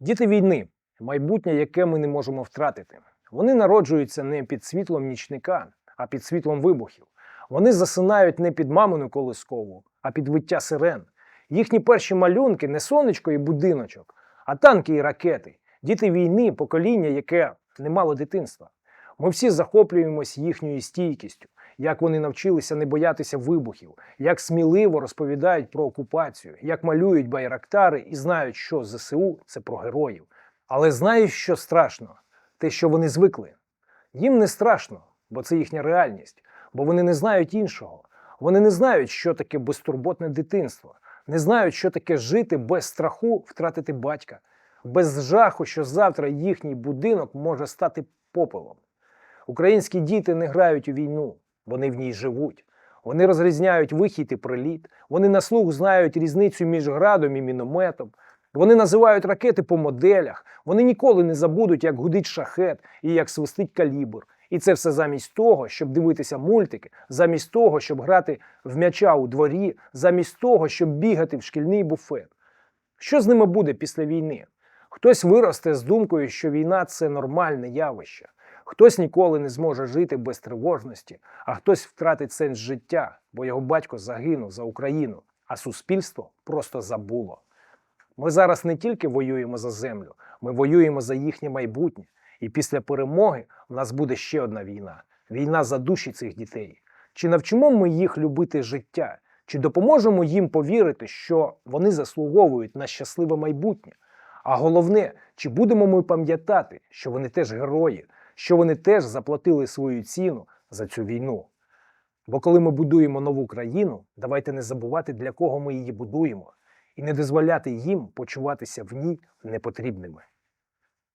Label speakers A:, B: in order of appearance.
A: Діти війни майбутнє, яке ми не можемо втратити. Вони народжуються не під світлом нічника, а під світлом вибухів. Вони засинають не під мамину колискову, а під виття сирен. Їхні перші малюнки не сонечко і будиночок, а танки і ракети. Діти війни, покоління, яке не мало дитинства. Ми всі захоплюємось їхньою стійкістю, як вони навчилися не боятися вибухів, як сміливо розповідають про окупацію, як малюють байрактари і знають, що ЗСУ це про героїв. Але знають, що страшно? Те, що вони звикли. Їм не страшно, бо це їхня реальність, бо вони не знають іншого. Вони не знають, що таке безтурботне дитинство, не знають, що таке жити без страху втратити батька, без жаху, що завтра їхній будинок може стати попелом. Українські діти не грають у війну, вони в ній живуть. Вони розрізняють вихід і приліт, вони на слух знають різницю між градом і мінометом. Вони називають ракети по моделях, вони ніколи не забудуть, як гудить шахет і як свистить калібр. І це все замість того, щоб дивитися мультики, замість того, щоб грати в м'яча у дворі, замість того, щоб бігати в шкільний буфет. Що з ними буде після війни? Хтось виросте з думкою, що війна це нормальне явище. Хтось ніколи не зможе жити без тривожності, а хтось втратить сенс життя, бо його батько загинув за Україну, а суспільство просто забуло. Ми зараз не тільки воюємо за землю, ми воюємо за їхнє майбутнє. І після перемоги в нас буде ще одна війна війна за душі цих дітей. Чи навчимо ми їх любити життя? Чи допоможемо їм повірити, що вони заслуговують на щасливе майбутнє? А головне, чи будемо ми пам'ятати, що вони теж герої, що вони теж заплатили свою ціну за цю війну? Бо коли ми будуємо нову країну, давайте не забувати, для кого ми її будуємо, і не дозволяти їм почуватися в ній непотрібними.